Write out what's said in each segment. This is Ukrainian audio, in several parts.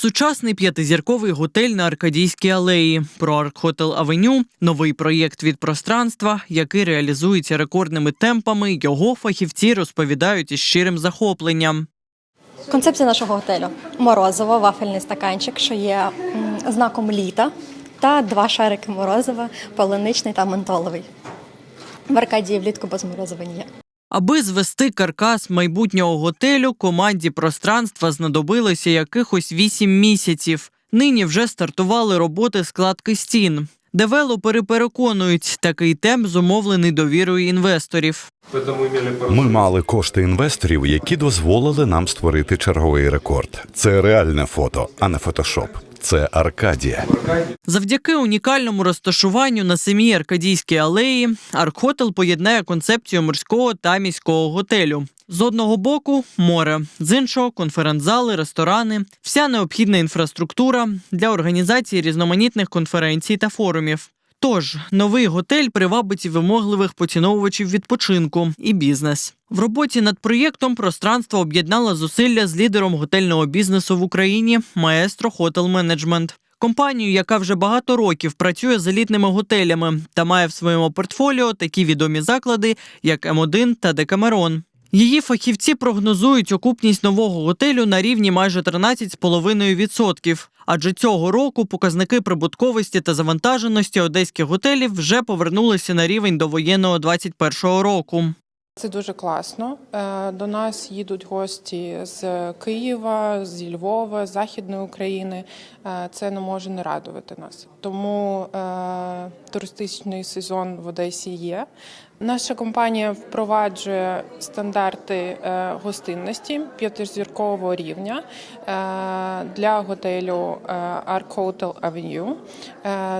Сучасний п'ятизірковий готель на Аркадійській алеї. Про Аркхотел Авеню новий проєкт від пространства, який реалізується рекордними темпами. Його фахівці розповідають із щирим захопленням. Концепція нашого готелю морозиво, вафельний стаканчик, що є знаком літа, та два шарики морозива, полуничний та ментоловий. В Аркадії влітку без морозива ні. Аби звести каркас майбутнього готелю, команді пространства знадобилося якихось вісім місяців. Нині вже стартували роботи складки стін. Девелопери переконують, такий темп зумовлений довірою інвесторів. Ми мали кошти інвесторів, які дозволили нам створити черговий рекорд. Це реальне фото, а не фотошоп. Це Аркадія. Завдяки унікальному розташуванню на самій Аркадійській алеї Аркхотел поєднає концепцію морського та міського готелю. З одного боку море, з іншого конференц-зали, ресторани, вся необхідна інфраструктура для організації різноманітних конференцій та форумів. Тож новий готель привабить вимогливих поціновувачів відпочинку і бізнес. В роботі над проєктом пространство об'єднало зусилля з лідером готельного бізнесу в Україні Маестро Хотел Менеджмент. Компанію, яка вже багато років працює з елітними готелями та має в своєму портфоліо такі відомі заклади, як М1 та Декамерон. Її фахівці прогнозують окупність нового готелю на рівні майже 13,5%. Адже цього року показники прибутковості та завантаженості одеських готелів вже повернулися на рівень довоєнного 2021 року. Це дуже класно. Е, До нас їдуть гості з Києва, зі Львова, з Західної України. Е, Це не може не радувати нас. Тому е, туристичний сезон в Одесі є. Наша компанія впроваджує стандарти е, гостинності п'ятизіркового рівня е, для готелю е, Arc Hotel Avenue,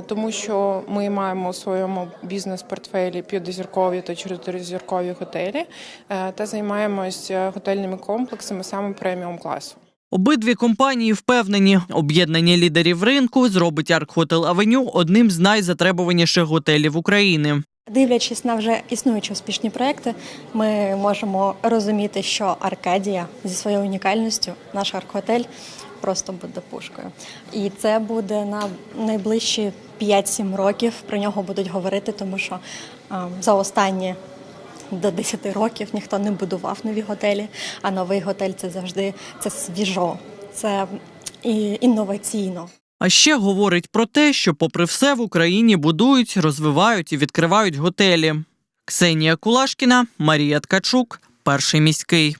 тому що ми маємо у своєму бізнес-портфелі п'ятизіркові та чотиризіркові готелі та займаємося готельними комплексами саме преміум класу. Обидві компанії впевнені, об'єднання лідерів ринку зробить Арк Хотел Авеню одним з найзатребуваніших готелів України. Дивлячись на вже існуючі успішні проекти, ми можемо розуміти, що Аркадія зі своєю унікальністю, наш аркотель, просто буде пушкою. І це буде на найближчі 5-7 років. Про нього будуть говорити, тому що а, за останні до 10 років ніхто не будував нові готелі, а новий готель це завжди це свіжо, це і інноваційно. А ще говорить про те, що, попри все, в Україні будують, розвивають і відкривають готелі. Ксенія Кулашкіна, Марія Ткачук, перший міський.